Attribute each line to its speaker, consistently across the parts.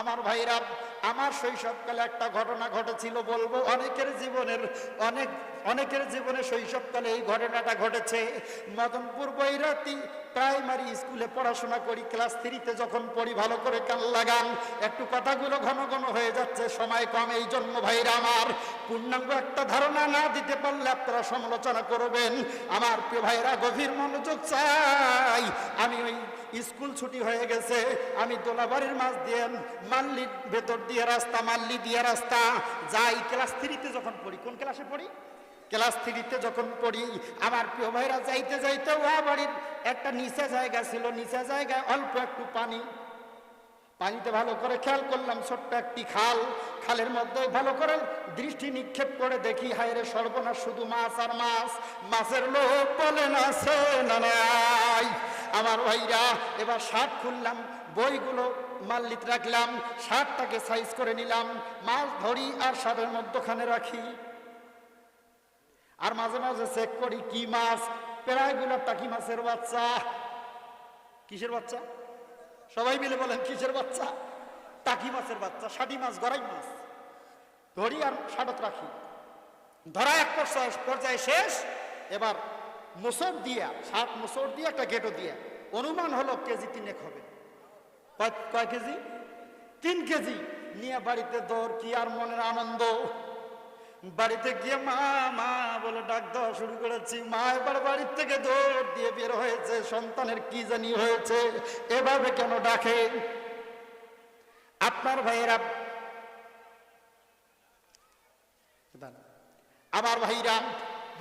Speaker 1: আমার ভাইরা, আমার শৈশবকালে একটা ঘটনা ঘটেছিল বলব, অনেকের জীবনের, অনেক, অনেকের জীবনে শৈশবকালে এই ঘটনাটা ঘটেছে। মদনপুর বৈরাতি প্রাইমারি স্কুলে পড়াশোনা করি, ক্লাস থ্রিতে যখন পড়ি, ভালো করে কান লাগান, একটু কথাগুলো ঘন ঘন হয়ে যাচ্ছে, সময় কম, এই জন্য ভাইরা আমার পূর্ণাঙ্গ একটা ধারণা না দিতে পারলে আপনারা সমালোচনা করবেন। আমার প্রিয় ভাইরা, গভীর মনোযোগ চাই, আমি ওই স্কুল ছুটি হয়ে গেছে, আমি দোলাবাড়ির মাছ দিয়ে মাল্লির ভেতর দিয়ে রাস্তা, মাল্লি দিয়ে রাস্তা যাই। ক্লাস থ্রিতে যখন পড়ি, কোন ক্লাসে পড়ি? ক্লাস থ্রিতে যখন পড়ি, আমার প্রিয় ভাইরা যাইতে যাইতে ওয়া বাড়ির একটা নিচা জায়গা ছিল, নিচা জায়গায় অল্প একটু পানি। পানিতে ভালো করে খেয়াল করলাম, ছোট্ট একটি খাল। খালের মধ্যে ভালো করে দৃষ্টি নিক্ষেপ করে দেখি, হায়রে সর্বনাশ, শুধু মাছ আর মাছ। মাছের লোক আছে না নাই। আমার ভাইরা, এবার শার্ট খুললাম, বইগুলো মাল্লিত রাখলাম, শার্টটাকে সাইজ করে নিলাম মাছ ধরি আর শার্টের মধ্যখানে রাখি। আর মাঝে মাঝে চেক করি কি মাছ প্রায়গুলো টাকি মাছের বাচ্চা? কিসের বাচ্চা? সবাই মিলে বলেন কিসের বাচ্চা? টাকি মাছের বাচ্চা ষাটি মাছ, গড়াই মাছ। ধরি আর সাডত রাখি। ধরা এক পর্যায়ে শেষ, এবার মোসর দিয়া, সাত মোসর দিয়ে, একটা গেটো দিয়া। অনুমান হলো কেজি তিনেক হবে। কয়- কেজি? তিন কেজি। নিয়ে বাড়িতে দৌড় কি আর মনের আনন্দ? বাড়িতে গিয়ে মা মা বলে ডাক দেওয়া শুরু করেছি। মা এবার বাড়ির থেকে দৌড় দিয়ে বের হয়েছে। সন্তানের কি জানি হয়েছে, এভাবে কেন ডাকে? আপনার ভাইয়েরা আমার ভাইরা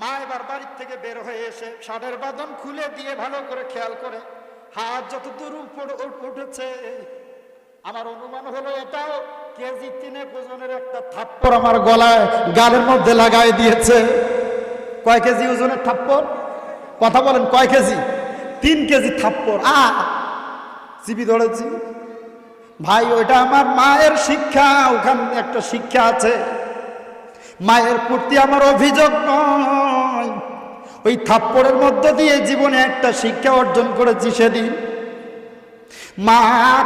Speaker 1: মা এবার বাড়ির থেকে বের হয়ে এসে ষাটের বাদন খুলে দিয়ে ভালো করে খেয়াল করে, হাত যত দূর উঠেছে, আমার অনুমান হলো এটাও কেজি তিনে ওজনের একটা থাপ্পড় আমার গলায় গালের মধ্যে লাগাই দিয়েছে। কয় কেজি ওজনের থাপ্পড়? কথা বলেন, কয় কেজি? তিন কেজি থাপ্পড়। আ চিবি ধরেছি। ভাই, ওইটা আমার মায়ের শিক্ষা, ওখানে একটা শিক্ষা আছে। মায়ের প্রতি আমার অভিযোগ নয়। ওই থাপ্পড়ের মধ্য দিয়ে জীবনে একটা শিক্ষা অর্জন করেছি সেদিন। মা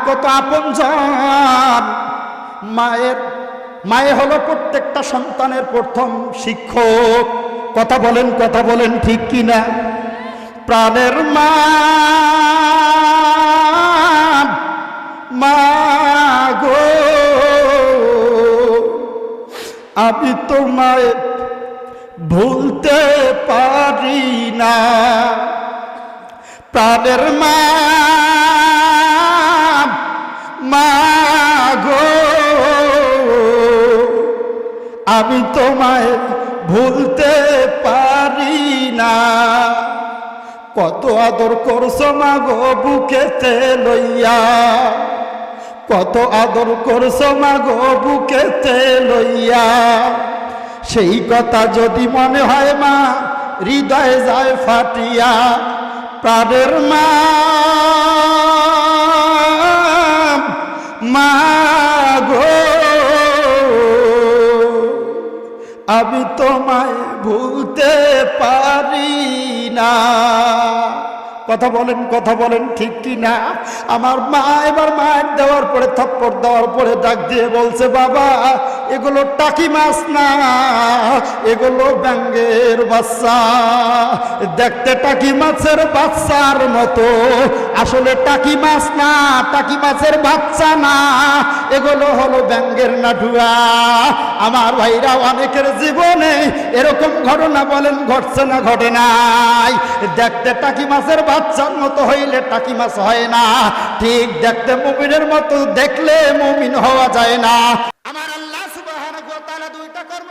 Speaker 1: কত আপনজন। মায়ের, মায়ে হলো প্রত্যেকটা সন্তানের প্রথম শিক্ষক। কথা বলেন কথা বলেন ঠিক কিনা? প্রাণের মা। মা গো। আমি তোমায় ভুলতে পারি না। প্রাণের মা মা গো আমি তোমায় ভুলতে পারি না। কত আদর করছ মা গো বুকেতে লইয়া। কত আদর করছ মা গো বুকেতে লইয়া? সেই কথা যদি মনে হয় মা, হৃদয় যায় ফাটিয়া প্রাণের মা। মা গো আমি তোমায় ভুলতে পারি না। কথা বলেন কথা বলেন, ঠিক কি না আমার মা এবার মায়ের দেওয়ার পরে, থপ্পড় দেওয়ার পরে ডাক দিয়ে বলছে, বাবা এগুলো টাকি মাছ না, এগুলো ব্যাঙ্গের বাচ্চা। দেখতে টাকি মাছের বাচ্চার মতো। আসলে টাকি মাছ না, টাকি মাছের বাচ্চা না, এগুলো হলো ব্যাঙ্গের নাটুয়া আমার ভাইরা অনেকের জীবনে এরকম ঘটনা বলেন, ঘটছে না, ঘটে নাই। দেখতে টাকি মাছের বাচ্চার মতো হইলে টাকি মাছ হয় না। ঠিক দেখতে মুমিনের মতো দেখলে মুমিন হওয়া যায় না।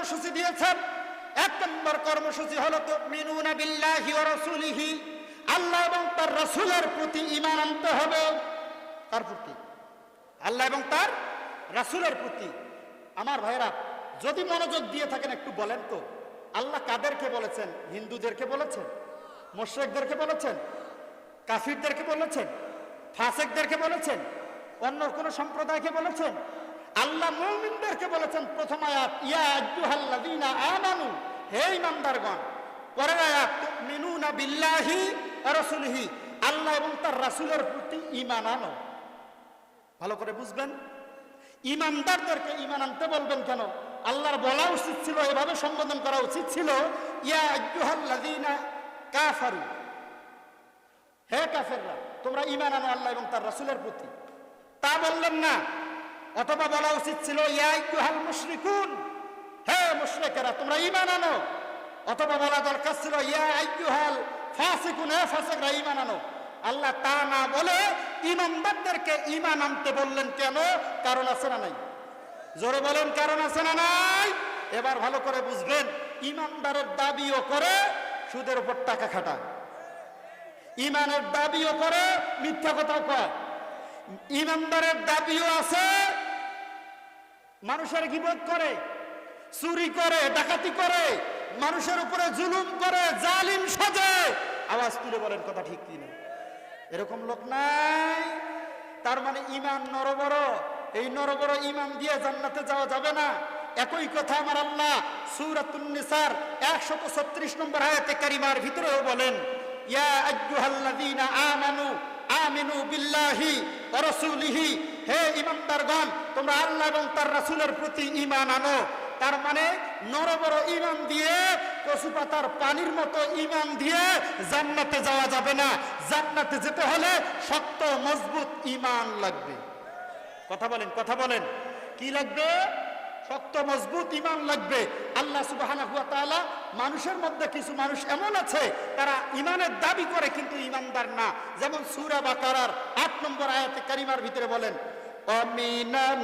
Speaker 1: কর্মসূচি দিয়েছেন। এক নম্বর কর্মসূচি হলো তুমিনুনা বিল্লাহি ওয়া রাসূলিহি। আল্লাহ এবং তার রসুলের প্রতি ঈমান আনতে হবে। তার প্রতি? আল্লাহ এবং তার রাসূলের প্রতি। আমার ভাইরা যদি মনোযোগ দিয়ে থাকেন একটু বলেন তো, আল্লাহ কাদেরকে বলেছেন? হিন্দুদেরকে বলেছেন? মোশরেকদেরকে বলেছেন? কাফিরদেরকে বলেছেন? ফাসেকদেরকে বলেছেন? অন্য কোনো সম্প্রদায়কে বলেছেন? আল্লাহ মুমিনদেরকে বলেছেন প্রথম আয়াত, ইয়া আইয়ুহাল্লাযীনা আমানু হে ইমানদারগণ, পরের আয়াত, তুমিনুনা বিল্লাহি ওয়া রাসূলিহি আল্লাহ এবং তার রাসূলের প্রতি ঈমান আনো। ভালো করে বুঝবেন? ইমানদারদেরকে ইমান আনতে বলবেন কেন? আল্লাহর বলা উচিত ছিল, এভাবে সম্বোধন করা উচিত ছিল, ইয়া আইয়ুহাল্লাযীনা কাফারু হে কাফেররা, তোমরা ইমান আনো আল্লাহ এবং তার রাসূলের প্রতি। তা বললেন না অথবা বলা উচিত ছিল, ইয়া আইয়ুহাল মুশরিকুন। হে মুশরিকেরা, তোমরা ইমান আনো। অথবা বলা দরকার ছিল, ইয়া আইয়ুহাল ফাসিকুন, হে ফাসিকরা ইমান আনো। আল্লাহ তা না বলে ইমানদারদেরকে ইমান আনতে বললেন কেন? কারণ আছে না নাই? জোরে বলেন, কারণ আছে না নাই? এবার ভালো করে বুঝবেন ইমানদারের দাবিও করে, সুদের উপর টাকা খাটায়। ইমানের দাবিও করে, মিথ্যা কথা কয়। ইমানদারের দাবিও আছে। মানুষের গিবত করে, চুরি করে, ডাকাতি করে, মানুষের উপরে জুলুম করে, জালিম সাজে। আওয়াজ তুলে বলেন কথা ঠিক কিনা? এরকম লোক নাই। তার মানে ইমান নরবড় এই নরবড় ইমান দিয়ে জান্নাতে যাওয়া যাবে না। একই কথা আমার আল্লাহ সূরাতুন নিসার 136 নম্বর আয়াতে কারিমার ভিতরেও বলেন, ইয়া আইয়ুহাল্লাযীনা আমানু আমিনু বিল্লাহি রাসূলিহি। হে তোমরা আল্লাহ এবং তার রাসূলের প্রতি ঈমান আনো। তার মানে নরবড় ঈমান দিয়ে কচু পাতার পানির মতো ঈমান দিয়ে জান্নাতে যাওয়া যাবে না। জান্নাতে যেতে হলে শক্ত, মজবুত ঈমান লাগবে। কথা বলেন কথা বলেন। কি লাগবে? শক্ত, মজবুত ইমান লাগবে। আল্লাহ সুবাহ মানুষের মধ্যে কিছু মানুষ এমন আছে, তারা ইমানের দাবি করে কিন্তু ইমানদার না। যেমন সুরা বা কারার আট নম্বর আয়াতে কারিমার ভিতরে বলেন, অমিনান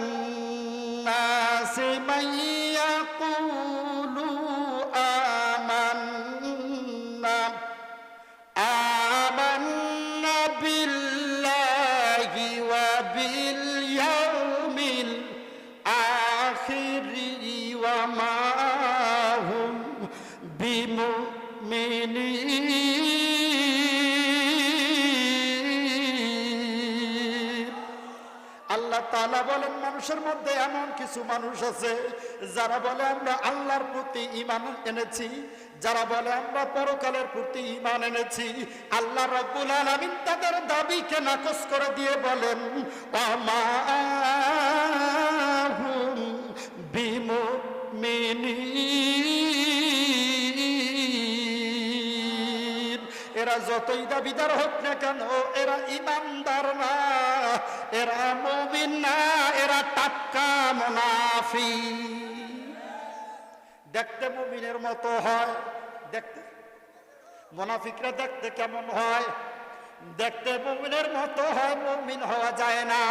Speaker 1: মধ্যে এমন কিছু মানুষ আছে, যারা বলে, আমরা আল্লাহর প্রতি ইমান এনেছি। যারা বলে, আমরা পরকালের প্রতি ইমান এনেছি। আল্লাহ রব্বুল আলামিন তাদের দাবিকে নাকচ করে দিয়ে বলেন এরা যতই দাবিদার হোক না কেন, এরা ইমানদার না। এরা মুবিন না, এরা টাটকা মুনাফি দেখতে মুমিনের মতো হয়, দেখতে। মুনাফিকরা দেখতে কেমন হয়? দেখতে মুমিনের মতো হয়, মুমিন হওয়া যায় না।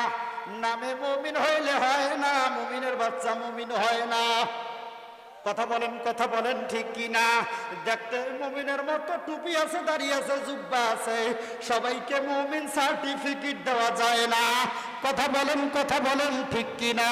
Speaker 1: নামে মুমিন হইলে হয় না, মুমিনের বাচ্চা মুমিন হয় না। কথা বলেন কথা বলেন, ঠিক কি না? দেখতে মুমিনের মতো টুপি আছে দাঁড়িয়ে আছে, জুব্বা আছে। সবাইকে মুমিন সার্টিফিকেট দেওয়া যায় না। কথা বলেন কথা বলেন, ঠিক কি না?